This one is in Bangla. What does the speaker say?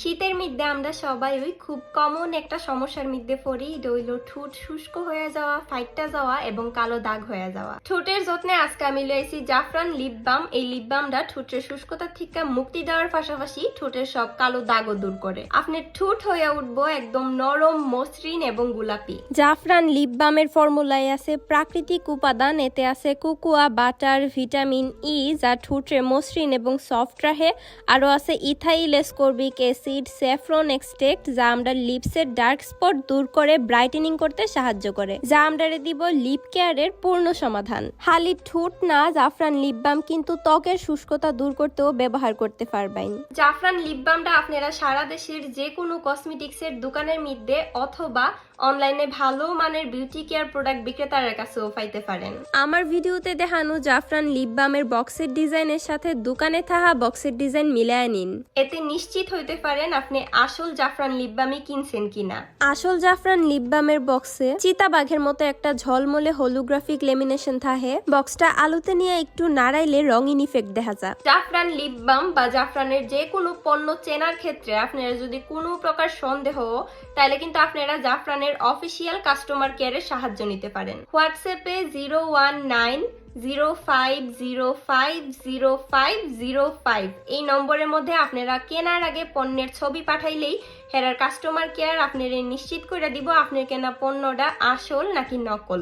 শীতের মধ্যে আমরা সবাই ওই খুব কমন একটা সমস্যার মধ্যে পড়ি রইল ঠোঁট শুষ্ক হয়ে যাওয়া, ফাইটটা যাওয়া এবং কালো দাগ হয়ে যাওয়া। ঠোঁটের যত্নে আজকে আমি লয়েছি জাফরান লিপ বাম এই লিপ বামটা ঠোঁটের শুষ্কতা থেকে মুক্তি দেওয়ার পাশাপাশি ঠোঁটের সব কালো দাগও দূর করে। আপনার ঠোঁট হয়ে উঠবো একদম নরম, মসৃণ এবং গোলাপি। জাফরান লিপ বামের ফর্মুলায় আছে প্রাকৃতিক উপাদান, এতে আছে কুকুয়া, বাটার, ভিটামিন ই যা ঠোঁটের মসৃণ এবং সফট রাখে। আরও আছে ethyl ascorbic acid saffron extract, যা আমরা লিপসের ডার্ক স্পট দূর করে ব্রাইটেনিং করতে সাহায্য করে, যা আমরা দিব লিপ কেয়ারের পূর্ণ সমাধান। হালি ঠোঁট না জাফরান লিপ বাম কিন্তু ত্বকের শুষ্কতা দূর করতেও ব্যবহার করতে পারবেন। জাফরান লিপ বামটা আপনারা সারা দেশের যে কোনো কসমেটিক্সের দোকানের মধ্যে অথবা অনলাইনে ভালো মানের বিউটি কেয়ার প্রোডাক্ট বিক্রেতার কাছেও পাইতে পারেন। আমার ভিডিওতে দেখানো জাফরান লিপ বামের বক্সের ডিজাইনের সাথে দোকানে থাকা বক্সের ডিজাইন মিলায় নিন। এতে নিশ্চিত হইতে পারেন আপনি আসল জাফরান লিপ বামই কিনছেন কিনা। আসল জাফরান লিপ বামের বক্সে চিতাবাঘের মতো একটা ঝলমলে হোলোগ্রাফিক লেমিনেশন থাকে বক্সটা আলুতে নিয়ে একটু নাড়াইলে রঙিন ইফেক্ট দেখা যায়। জাফরান লিপ বাম বা জাফরানের যে কোনো পণ্য চেনার ক্ষেত্রে আপনারা যদি কোনো প্রকার সন্দেহ তাহলে কিন্তু আপনারা জাফরানের অফিসিয়াল কাস্টমার কেয়ারের সাহায্য নিতে পারেন। হোয়াটসঅ্যাপে zero one nine zero five zero five zero five zero five এই নম্বরের মধ্যে আপনারা কেনার আগে পণ্যের ছবি পাঠাইলেই হেরার কাস্টমার কেয়ার আপনারা নিশ্চিত করে দিব আপনার কেনা পণ্যটা আসল নাকি নকল।